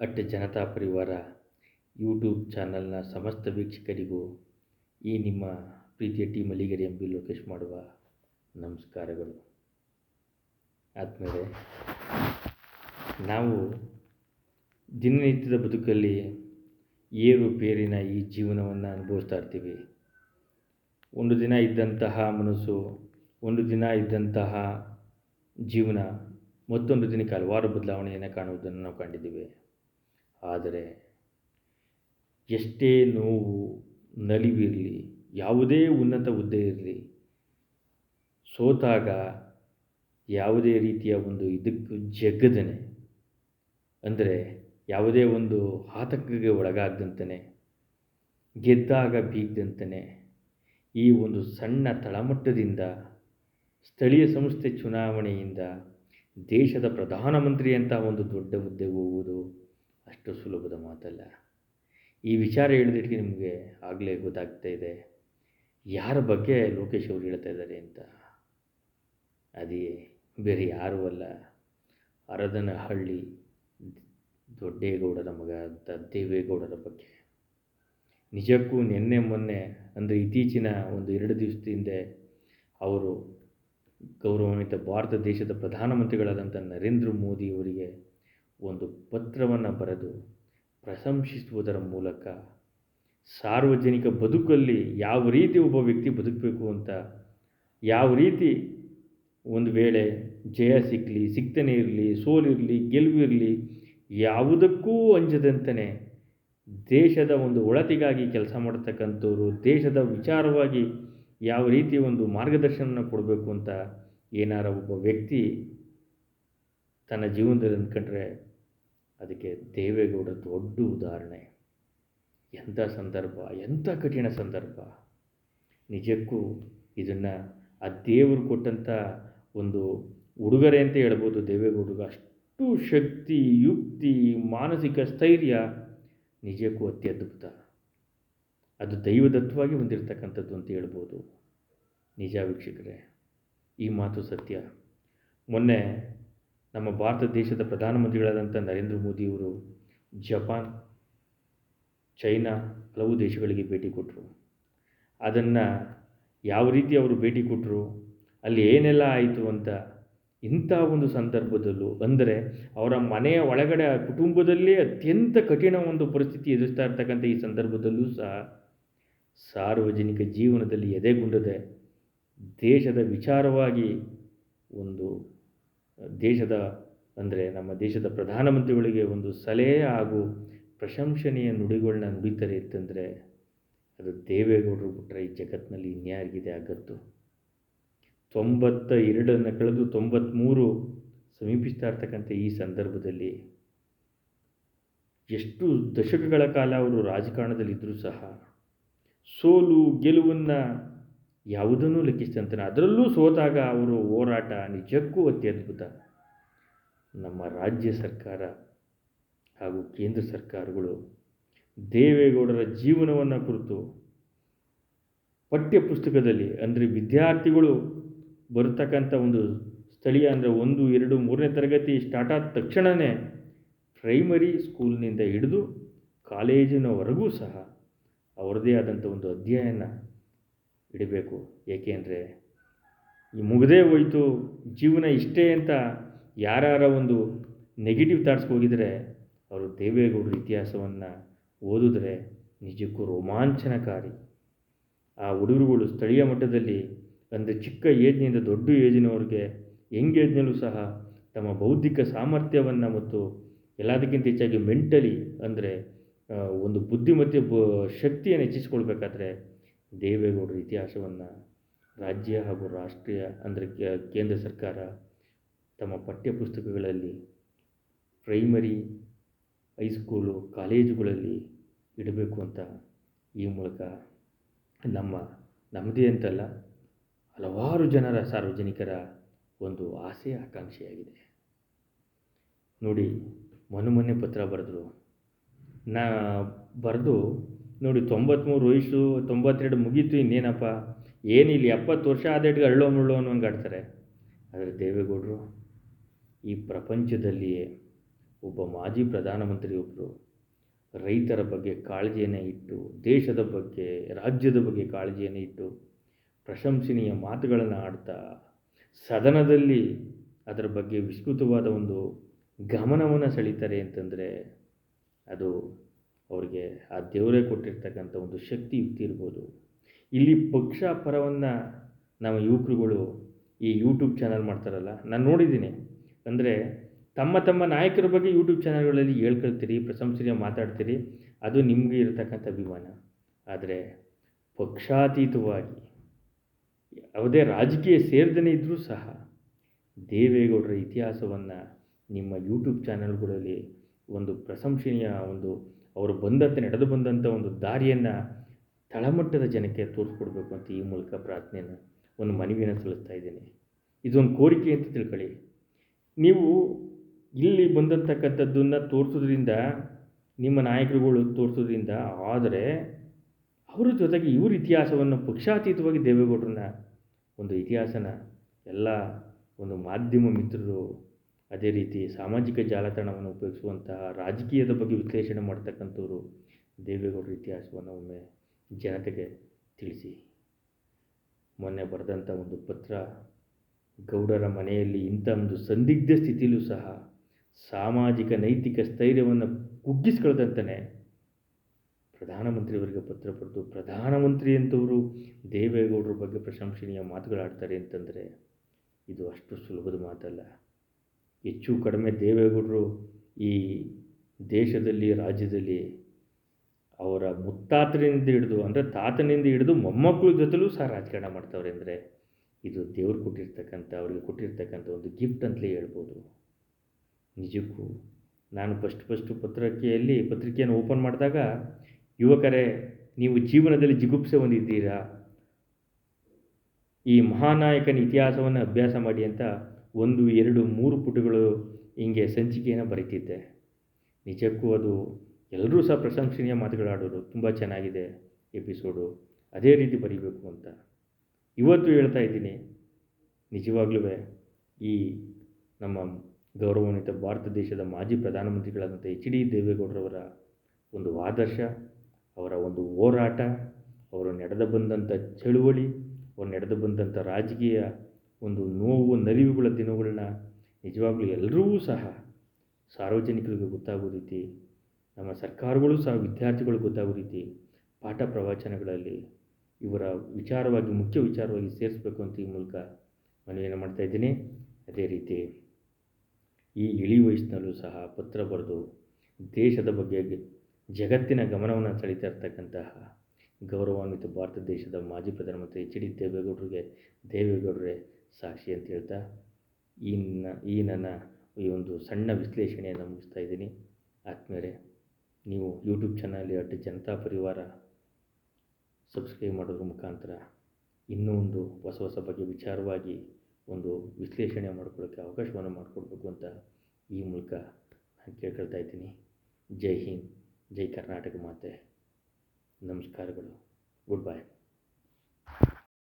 At Janata ಪರಿವಾರ YouTube ಚಾನಲ್ನ ಸಮಸ್ತ ವೀಕ್ಷಕರಿಗೂ ಈ ನಿಮ್ಮ ಪ್ರೀತಿಯ T Malligere M B Lokesh ಮಾಡುವ ನಮಸ್ಕಾರಗಳು. ಆದಮೇಲೆ ನಾವು ದಿನನಿತ್ಯದ ಬದುಕಲ್ಲಿ ಏರುಪೇರಿನ ಈ ಜೀವನವನ್ನು ಅನುಭವಿಸ್ತಾ ಇರ್ತೀವಿ. ಒಂದು ದಿನ ಇದ್ದಂತಹ ಮನಸ್ಸು, ಒಂದು ದಿನ ಇದ್ದಂತಹ ಜೀವನ, ಮತ್ತೊಂದು ದಿನಕ್ಕೆ ಹಲವಾರು ಬದಲಾವಣೆಯನ್ನು ಕಾಣುವುದನ್ನು ನಾವು ಕಂಡಿದ್ದೀವಿ. ಆದರೆ ಎಷ್ಟೇ ನೋವು, ನಲಿವಿರಲಿ, ಯಾವುದೇ ಉನ್ನತ ಹುದ್ದೆ ಇರಲಿ, ಸೋತಾಗ ಯಾವುದೇ ರೀತಿಯ ಒಂದು ಇದಕ್ಕೂ ಜಗ್ಗದನೆ. ಅಂದರೆ ಯಾವುದೇ ಒಂದು ಆತಂಕಕ್ಕೆ ಒಳಗಾದಂತನೆ ಗೆದ್ದಾಗ ಬೀಗದಂತೆ ಈ ಒಂದು ಸಣ್ಣ ತಳಮಟ್ಟದಿಂದ ಸ್ಥಳೀಯ ಸಂಸ್ಥೆ ಚುನಾವಣೆಯಿಂದ ದೇಶದ ಪ್ರಧಾನಮಂತ್ರಿಯಂಥ ಒಂದು ದೊಡ್ಡ ಹುದ್ದೆಗೆ ಹೋಗುವುದು ಅಷ್ಟು ಸುಲಭದ ಮಾತಲ್ಲ. ಈ ವಿಚಾರ ಹೇಳಿದಕ್ಕೆ ನಿಮಗೆ ಆಗಲೇ ಗೊತ್ತಾಗ್ತಾ ಇದೆ. ಯಾರ ಬಗ್ಗೆ ಲೋಕೇಶ್ ಅವರು ಹೇಳ್ತಾ ಇದ್ದಾರೆ ಅಂತ? ಅದೇ, ಬೇರೆ ಯಾರೂ ಅಲ್ಲ. ಅರದನಹಳ್ಳಿ ದೊಡ್ಡೇಗೌಡರ ಮಗ ಅಂತ ದೇವೇಗೌಡರ ಬಗ್ಗೆ. ನಿಜಕ್ಕೂ ನಿನ್ನೆ ಮೊನ್ನೆ, ಅಂದರೆ ಇತ್ತೀಚಿನ ಒಂದು ಎರಡು ದಿವಸದ ಹಿಂದೆ, ಅವರು ಗೌರವಾನ್ವಿತ ಭಾರತ ದೇಶದ ಪ್ರಧಾನಮಂತ್ರಿಗಳಾದಂಥ ನರೇಂದ್ರ ಮೋದಿಯವರಿಗೆ ಒಂದು ಪತ್ರವನ್ನು ಬರೆದು ಪ್ರಶಂಸಿಸುವುದರ ಮೂಲಕ ಸಾರ್ವಜನಿಕ ಬದುಕಲ್ಲಿ ಯಾವ ರೀತಿ ಒಬ್ಬ ವ್ಯಕ್ತಿ ಬದುಕಬೇಕು ಅಂತ, ಯಾವ ರೀತಿ ಒಂದು ವೇಳೆ ಜಯ ಸಿಕ್ಕಲಿ ಸಿಗ್ತಾನೆ ಇರಲಿ, ಸೋಲಿರಲಿ, ಗೆಲುವಿರಲಿ, ಯಾವುದಕ್ಕೂ ಅಂಜದಂತೆ ದೇಶದ ಒಂದು ಒಳತಿಗಾಗಿ ಕೆಲಸ ಮಾಡತಕ್ಕಂಥವ್ರು, ದೇಶದ ವಿಚಾರವಾಗಿ ಯಾವ ರೀತಿ ಒಂದು ಮಾರ್ಗದರ್ಶನ ಕೊಡಬೇಕು ಅಂತ ಏನಾರ ಒಬ್ಬ ವ್ಯಕ್ತಿ ತನ್ನ ಜೀವನದಲ್ಲಿ ಅಂದ್ಕೊಂಡ್ರೆ ಅದಕ್ಕೆ ದೇವೇಗೌಡ ದೊಡ್ಡ ಉದಾಹರಣೆ. ಎಂಥ ಸಂದರ್ಭ, ಎಂಥ ಕಠಿಣ ಸಂದರ್ಭ. ನಿಜಕ್ಕೂ ಇದನ್ನು ಆ ದೇವರು ಕೊಟ್ಟಂಥ ಒಂದು ಉಡುಗೊರೆ ಅಂತ ಹೇಳ್ಬೋದು ದೇವೇಗೌಡರಿಗೆ ಅಷ್ಟು ಶಕ್ತಿ, ಯುಕ್ತಿ, ಮಾನಸಿಕ ಸ್ಥೈರ್ಯ ನಿಜಕ್ಕೂ ಅತ್ಯದ್ಭುತ ಅದು ದೈವದತ್ತವಾಗಿ ಹೊಂದಿರತಕ್ಕಂಥದ್ದು ಅಂತ ಹೇಳ್ಬೋದು. ನಿಜ ವೀಕ್ಷಕರೇ, ಈ ಮಾತು ಸತ್ಯ. ಮೊನ್ನೆ ನಮ್ಮ ಭಾರತ ದೇಶದ ಪ್ರಧಾನಮಂತ್ರಿಗಳಾದಂಥ ನರೇಂದ್ರ ಮೋದಿಯವರು ಜಪಾನ್, ಚೈನಾ ಹಲವು ದೇಶಗಳಿಗೆ ಭೇಟಿ ಕೊಟ್ಟರು ಅದನ್ನು ಯಾವ ರೀತಿ ಅವರು ಭೇಟಿ ಕೊಟ್ಟರು ಅಲ್ಲಿ ಏನೆಲ್ಲ ಆಯಿತು ಅಂತ ಇಂಥ ಒಂದು ಸಂದರ್ಭದಲ್ಲೂ ಅಂದರೆ ಅವರ ಮನೆಯ ಒಳಗಡೆ ಕುಟುಂಬದಲ್ಲೇ ಅತ್ಯಂತ ಕಠಿಣ ಒಂದು ಪರಿಸ್ಥಿತಿ ಎದುರಿಸ್ತಾ ಇರ್ತಕ್ಕಂಥ ಈ ಸಂದರ್ಭದಲ್ಲೂ ಸಹ ಸಾರ್ವಜನಿಕ ಜೀವನದಲ್ಲಿ ಎದೆಗುಂಡದೆ ದೇಶದ ವಿಚಾರವಾಗಿ ಒಂದು ದೇಶದ, ಅಂದರೆ ನಮ್ಮ ದೇಶದ ಪ್ರಧಾನಮಂತ್ರಿಗಳಿಗೆ ಒಂದು ಸಲಹೆ ಹಾಗೂ ಪ್ರಶಂಸನೀಯ ನುಡಿಗಳನ್ನ ನುಡಿತಾರೆ ಅಂತಂದರೆ ಅದು ದೇವೇಗೌಡರು ಬಿಟ್ಟರೆ ಈ ಜಗತ್ತಿನಲ್ಲಿ ಇನ್ಯಾರಿಗಿದೆ ಆಗತ್ತು ತೊಂಬತ್ತ ಎರಡನ್ನು ಕಳೆದು ತೊಂಬತ್ತ್ಮೂರು ಸಮೀಪಿಸ್ತಾ ಇರ್ತಕ್ಕಂಥ ಈ ಸಂದರ್ಭದಲ್ಲಿ ಎಷ್ಟು ದಶಕಗಳ ಕಾಲ ಅವರು ರಾಜಕಾರಣದಲ್ಲಿದ್ದರೂ ಸಹ ಸೋಲು ಗೆಲುವನ್ನು ಯಾವುದನ್ನೂ ಲೆಕ್ಕಿಸ್ತಂತಾನೆ ಅದರಲ್ಲೂ ಸೋತಾಗ ಅವರು ಹೋರಾಟ ನಿಜಕ್ಕೂ ಅತ್ಯದ್ಭುತ ನಮ್ಮ ರಾಜ್ಯ ಸರ್ಕಾರ ಹಾಗೂ ಕೇಂದ್ರ ಸರ್ಕಾರಗಳು ದೇವೇಗೌಡರ ಜೀವನವನ್ನು ಕುರಿತು ಪಠ್ಯಪುಸ್ತಕದಲ್ಲಿ ಅಂದರೆ ವಿದ್ಯಾರ್ಥಿಗಳು ಬರತಕ್ಕಂಥ ಒಂದು ಸ್ಥಳೀಯ ಅಂದರೆ ಒಂದು, ಎರಡು, ಮೂರನೇ ತರಗತಿ ಸ್ಟಾರ್ಟ್ ಆದ ತಕ್ಷಣವೇ ಪ್ರೈಮರಿ ಸ್ಕೂಲ್ನಿಂದ ಹಿಡಿದು ಕಾಲೇಜಿನವರೆಗೂ ಸಹ ಅವರದೇ ಆದಂಥ ಒಂದು ಅಧ್ಯಯನ ಇಡಬೇಕು ಏಕೆಂದರೆ ಈ ಮುಗದೇ ಹೋಯಿತು, ಜೀವನ ಇಷ್ಟೇ ಅಂತ ಯಾರ್ಯಾರ ಒಂದು ನೆಗೆಟಿವ್ ಥಾಟ್ಸ್ಗೆ ಹೋಗಿದರೆ, ಅವರು ದೇವೇಗೌಡರ ಇತಿಹಾಸವನ್ನು ಓದಿದ್ರೆ ನಿಜಕ್ಕೂ ರೋಮಾಂಚನಕಾರಿ. ಆ ಹುಡುಗರುಗಳು ಸ್ಥಳೀಯ ಮಟ್ಟದಲ್ಲಿ ಅಂದರೆ ಚಿಕ್ಕ ಏಜ್ನಿಂದ ದೊಡ್ಡ ಏಜಿನವ್ರಿಗೆ ಯಂಗ್ ಏಜ್ನಲ್ಲೂ ಸಹ ತಮ್ಮ ಬೌದ್ಧಿಕ ಸಾಮರ್ಥ್ಯವನ್ನು ಮತ್ತು ಎಲ್ಲದಕ್ಕಿಂತ ಹೆಚ್ಚಾಗಿ ಮೆಂಟಲಿ ಅಂದರೆ ಒಂದು ಬುದ್ಧಿಮತ್ತೆ ಬ, ಶಕ್ತಿಯನ್ನು ಹೆಚ್ಚಿಸ್ಕೊಳ್ಬೇಕಾದ್ರೆ ದೇವೇಗೌಡರ ಇತಿಹಾಸವನ್ನು ರಾಜ್ಯ ಹಾಗೂ ರಾಷ್ಟ್ರೀಯ ಅಂದರೆ ಕೇಂದ್ರ ಸರ್ಕಾರ ತಮ್ಮ ಪಠ್ಯಪುಸ್ತಕಗಳಲ್ಲಿ ಪ್ರೈಮರಿ ಹೈಸ್ಕೂಲು ಕಾಲೇಜುಗಳಲ್ಲಿ ಇಡಬೇಕು ಅಂತ ಈ ಮೂಲಕ ನಮ್ಮ ನಮ್ಮದೇ ಅಂತಲ್ಲ ಹಲವಾರು ಜನರ ಸಾರ್ವಜನಿಕರ ಒಂದು ಆಸೆ, ಆಕಾಂಕ್ಷೆಯಾಗಿದೆ. ನೋಡಿ ಮೊನ್ನೆ ಮೊನ್ನೆ ಪತ್ರ ಬರೆದ್ರು. ನಾ, ಬರೆದು ನೋಡಿ ತೊಂಬತ್ತ್ಮೂರು ವಯಸ್ಸು, ತೊಂಬತ್ತೆರಡು ಮುಗೀತು ಇನ್ನೇನಪ್ಪ? ಏನಿಲ್ಲ ಎಪ್ಪತ್ತು ವರ್ಷ ಆದಟ್ಗೆ ಅಳ್ಳೋ ಮುಳ್ಳೋ ಅನ್ನೋಂಗಾಡ್ತಾರೆ ಆದರೆ ದೇವೇಗೌಡರು, ಈ ಪ್ರಪಂಚದಲ್ಲಿಯೇ ಒಬ್ಬ ಮಾಜಿ ಪ್ರಧಾನಮಂತ್ರಿಯೊಬ್ಬರು ರೈತರ ಬಗ್ಗೆ ಕಾಳಜಿಯನ್ನು ಇಟ್ಟು, ದೇಶದ ಬಗ್ಗೆ, ರಾಜ್ಯದ ಬಗ್ಗೆ ಕಾಳಜಿಯನ್ನು ಇಟ್ಟು, ಪ್ರಶಂಸನೀಯ ಮಾತುಗಳನ್ನು ಆಡ್ತಾ, ಸದನದಲ್ಲಿ ಅದರ ಬಗ್ಗೆ ವಿಸ್ತೃತವಾದ ಒಂದು ಗಮನವನ್ನು ಸೆಳೀತಾರೆ ಅಂತಂದರೆ ಅದು ಅವರಿಗೆ ಆ ದೇವರೇ ಕೊಟ್ಟಿರ್ತಕ್ಕಂಥ ಒಂದು ಶಕ್ತಿ ಯುಕ್ತಿ ಇರ್ಬೋದು. ಇಲ್ಲಿ ಪಕ್ಷ ಪರವನ್ನು ನಮ್ಮ ಯುವಕರುಗಳು ಈ ಯೂಟ್ಯೂಬ್ ಚಾನಲ್ ಮಾಡ್ತಾರಲ್ಲ, ನಾನು ನೋಡಿದ್ದೀನಿ. ಅಂದರೆ ತಮ್ಮ ತಮ್ಮ ನಾಯಕರ ಬಗ್ಗೆ ಯೂಟ್ಯೂಬ್ ಚಾನಲ್ಗಳಲ್ಲಿ ಹೇಳ್ಕೊಳ್ತೀರಿ ಪ್ರಶಂಸನೀಯ ಮಾತಾಡ್ತೀರಿ, ಅದು ನಿಮಗೆ ಇರತಕ್ಕಂಥ ಅಭಿಮಾನ. ಆದರೆ ಪಕ್ಷಾತೀತವಾಗಿ ಯಾವುದೇ ರಾಜಕೀಯ ಸೇರ್ದನೆ ಇದ್ದರೂ ಸಹ ದೇವೇಗೌಡರ ಇತಿಹಾಸವನ್ನು ನಿಮ್ಮ ಯೂಟ್ಯೂಬ್ ಚಾನಲ್ಗಳಲ್ಲಿ ಒಂದು ಪ್ರಶಂಸನೀಯ ಒಂದು ಅವರು ಬಂದಂತೆ, ನಡೆದು ಬಂದಂಥ ಒಂದು ದಾರಿಯನ್ನು ತಳಮಟ್ಟದ ಜನಕ್ಕೆ ತೋರಿಸ್ಕೊಡ್ಬೇಕು ಅಂತ ಈ ಮೂಲಕ ಪ್ರಾರ್ಥನೆಯನ್ನು ಒಂದು ಮನವಿಯನ್ನು ಸಲ್ಲಿಸ್ತಾ ಇದ್ದೀನಿ. ಇದೊಂದು ಕೋರಿಕೆ ಅಂತ ತಿಳ್ಕೊಳ್ಳಿ. ನೀವು ಇಲ್ಲಿ ಬಂದಂತಕ್ಕಂಥದ್ದನ್ನು ತೋರಿಸೋದ್ರಿಂದ, ನಿಮ್ಮ ನಾಯಕರುಗಳು ತೋರಿಸೋದ್ರಿಂದ, ಆದರೆ ಅವರ ಜೊತೆಗೆ ಇವ್ರ ಇತಿಹಾಸವನ್ನು ಪಕ್ಷಾತೀತವಾಗಿ ದೇವೇಗೌಡರನ್ನ ಒಂದು ಇತಿಹಾಸನ, ಎಲ್ಲ ಒಂದು ಮಾಧ್ಯಮ ಮಿತ್ರರು ಅದೇ ರೀತಿ ಸಾಮಾಜಿಕ ಜಾಲತಾಣವನ್ನು ಉಪಯೋಗಿಸುವಂತಹ ರಾಜಕೀಯದ ಬಗ್ಗೆ ವಿಶ್ಲೇಷಣೆ ಮಾಡ್ತಕ್ಕಂಥವ್ರು ದೇವೇಗೌಡರ ಇತಿಹಾಸವನ್ನು ಒಮ್ಮೆ ಜನತೆಗೆ ತಿಳಿಸಿ. ಮೊನ್ನೆ ಬರೆದಂಥ ಒಂದು ಪತ್ರ ಗೌಡರ ಮನೆಯಲ್ಲಿ ಇಂಥ ಒಂದು ಸಂದಿಗ್ಧ ಸ್ಥಿತಿಯಲ್ಲೂ ಸಹ ಸಾಮಾಜಿಕ ನೈತಿಕ ಸ್ಥೈರ್ಯವನ್ನು ಕುಗ್ಗಿಸ್ಕೊಳ್ದಂತಾನೆ ಪ್ರಧಾನಮಂತ್ರಿಯವರಿಗೆ ಪತ್ರ ಬರೆದು ಪ್ರಧಾನಮಂತ್ರಿ ಅಂತವರು ದೇವೇಗೌಡರ ಬಗ್ಗೆ ಪ್ರಶಂಸನೀಯ ಮಾತುಗಳಾಡ್ತಾರೆ ಅಂತಂದರೆ ಇದು ಅಷ್ಟು ಸುಲಭದ ಮಾತಲ್ಲ. ಹೆಚ್ಚು ಕಡಿಮೆ ದೇವೇಗೌಡರು ಈ ದೇಶದಲ್ಲಿ, ರಾಜ್ಯದಲ್ಲಿ ಅವರ ಮುತ್ತಾತನಿಂದ ಹಿಡಿದು, ಅಂದರೆ ತಾತನಿಂದ ಹಿಡಿದು ಮೊಮ್ಮಕ್ಕಳ ಜೊತೆಲೂ ಸಹ ರಾಜಕಾರಣ ಮಾಡ್ತವ್ರೆ ಅಂದರೆ ಇದು ದೇವ್ರು ಕೊಟ್ಟಿರ್ತಕ್ಕಂಥ, ಅವರಿಗೆ ಕೊಟ್ಟಿರ್ತಕ್ಕಂಥ ಒಂದು ಗಿಫ್ಟ್ ಅಂತಲೇ ಹೇಳ್ಬೋದು. ನಿಜಕ್ಕೂ ನಾನು ಫಸ್ಟ್ ಫಸ್ಟು ಪತ್ರಿಕೆಯಲ್ಲಿ, ಪತ್ರಿಕೆಯನ್ನು ಓಪನ್ ಮಾಡಿದಾಗ, ಯುವಕರೇ, ನೀವು ಜೀವನದಲ್ಲಿ ಜಿಗುಪ್ಸೆ ಹೊಂದಿದ್ದೀರಾ? ಈ ಮಹಾನಾಯಕನ ಇತಿಹಾಸವನ್ನು ಅಭ್ಯಾಸ ಮಾಡಿ ಅಂತ ಒಂದು, ಎರಡು, ಮೂರು ಪುಟಗಳು ಹಿಂಗೆ ಸಂಚಿಕೆಯನ್ನು ಬರೀತಿದ್ದೆ. ನಿಜಕ್ಕೂ ಅದು ಎಲ್ಲರೂ ಸಹ ಪ್ರಶಂಸನೀಯ ಮಾತುಗಳಾಡೋರು ತುಂಬ ಚೆನ್ನಾಗಿದೆ ಎಪಿಸೋಡು. ಅದೇ ರೀತಿ ಬರೀಬೇಕು ಅಂತ. ಇವತ್ತು ಹೇಳ್ತಾ ಇದ್ದೀನಿ ನಿಜವಾಗ್ಲೂ ಈ ನಮ್ಮ ಗೌರವಾನ್ವಿತ ಭಾರತ ದೇಶದ ಮಾಜಿ ಪ್ರಧಾನಮಂತ್ರಿಗಳಾದಂಥ ಎಚ್ ಡಿ ದೇವೇಗೌಡರವರ ಒಂದು ಆದರ್ಶ, ಅವರ ಒಂದು ಹೋರಾಟ, ಅವರು ನಡೆದು ಬಂದಂಥ ಚಳುವಳಿ, ಅವ್ರು ನಡೆದು ಬಂದಂಥ ರಾಜಕೀಯ ಒಂದು ನೋವು, ನಲಿವುಗಳ ದಿನಗಳನ್ನ ನಿಜವಾಗ್ಲೂ ಎಲ್ಲರೂ ಸಹ ಸಾರ್ವಜನಿಕರಿಗೆ ಗೊತ್ತಾಗೋ ರೀತಿ, ನಮ್ಮ ಸರ್ಕಾರಗಳು ಸಹ ವಿದ್ಯಾರ್ಥಿಗಳು ಗೊತ್ತಾಗೋ ರೀತಿ ಪಾಠ ಪ್ರವಚನಗಳಲ್ಲಿ ಇವರ ವಿಚಾರವಾಗಿ, ಮುಖ್ಯ ವಿಚಾರವಾಗಿ ಸೇರಿಸಬೇಕು ಅಂತ ಈ ಮೂಲಕ ಮನವಿಯನ್ನು ಮಾಡ್ತಾಯಿದ್ದೀನಿ ಅದೇ ರೀತಿ ಈ ಇಳಿ ವಯಸ್ಸಿನಲ್ಲೂ ಸಹ ಪತ್ರ ಬರೆದು ದೇಶದ ಬಗ್ಗೆ ಜಗತ್ತಿನ ಗಮನವನ್ನು ಸೆಳೀತಾ ಇರ್ತಕ್ಕಂತಹ ಗೌರವಾನ್ವಿತ ಭಾರತ ದೇಶದ ಮಾಜಿ ಪ್ರಧಾನಮಂತ್ರಿ ಎಚ್ ಡಿ ದೇವೇಗೌಡರಿಗೆ, ದೇವೇಗೌಡರೇ ಸಾಕ್ಷಿ ಅಂತ ಹೇಳ್ತಾ ಈ ಈ ನನ್ನ ಈ ಒಂದು ಸಣ್ಣ ವಿಶ್ಲೇಷಣೆಯನ್ನು ಮುಗಿಸ್ತಾ ಇದ್ದೀನಿ. ಆದಮೇಲೆ ನೀವು ಯೂಟ್ಯೂಬ್ ಚಾನಲ್ ಅಡ್ಡ ಜನತಾ ಪರಿವಾರ ಸಬ್ಸ್ಕ್ರೈಬ್ ಮಾಡೋದ್ರ ಮುಖಾಂತರ ಇನ್ನೂ ಒಂದು ಹೊಸ ಹೊಸ ಬಗ್ಗೆ ವಿಚಾರವಾಗಿ ಒಂದು ವಿಶ್ಲೇಷಣೆ ಮಾಡ್ಕೊಳ್ಳೋಕ್ಕೆ ಅವಕಾಶವನ್ನು ಮಾಡಿಕೊಡ್ಬೇಕು ಅಂತ ಈ ಮೂಲಕ ನಾನು ಕೇಳ್ಕೊಳ್ತಾ ಇದ್ದೀನಿ. ಜೈ ಹಿಂದ್, ಜೈ ಕರ್ನಾಟಕ ಮಾತೆ. ನಮಸ್ಕಾರಗಳು. ಗುಡ್ ಬಾಯ್